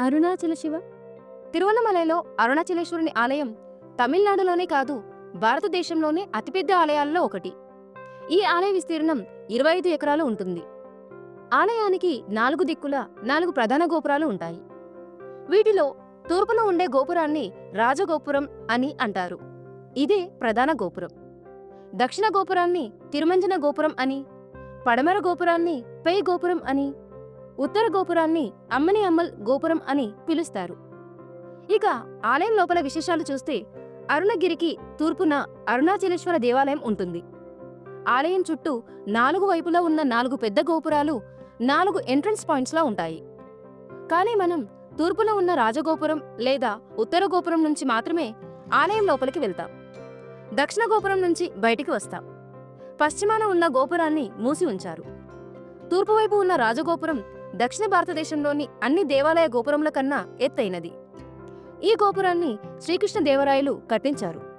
అరుణాచల శివ. తిరువన్నమలలో అరుణాచలేశ్వరుని ఆలయం తమిళనాడులోనే కాదు భారతదేశంలోనే అతిపెద్ద ఆలయాల్లో ఒకటి. ఈ ఆలయ విస్తీర్ణం ఇరవై ఐదు ఎకరాలు ఉంటుంది. ఆలయానికి నాలుగు దిక్కుల నాలుగు ప్రధాన గోపురాలు ఉంటాయి. వీటిలో తూర్పున ఉండే గోపురాన్ని రాజగోపురం అని అంటారు. ఇదే ప్రధాన గోపురం. దక్షిణ గోపురాన్ని తిరుమంజన గోపురం అని పడమర గోపురాన్ని పై గోపురం అని ఉత్తర గోపురాన్ని అమ్మని అమ్మల్ గోపురం అని పిలుస్తారు. ఇక ఆలయం లోపల విశేషాలు చూస్తే అరుణగిరికి తూర్పున అరుణాచలేశ్వర దేవాలయం ఉంటుంది. ఆలయం చుట్టూ నాలుగు వైపులా ఉన్న నాలుగు పెద్ద గోపురాలు నాలుగు ఎంట్రన్స్ పాయింట్స్లా ఉంటాయి. కానీ మనం తూర్పున ఉన్న రాజగోపురం లేదా ఉత్తర గోపురం నుంచి మాత్రమే ఆలయం లోపలికి వెళ్తాం. దక్షిణ గోపురం నుంచి బయటికి వస్తాం. పశ్చిమాన ఉన్న గోపురాన్ని మూసి ఉంచారు. తూర్పు వైపు ఉన్న రాజగోపురం దక్షిణ భారతదేశంలోని అన్ని దేవాలయ గోపురముల కన్నా ఎత్తైనది. ఈ గోపురాన్ని శ్రీకృష్ణ దేవరాయలు కట్టించారు.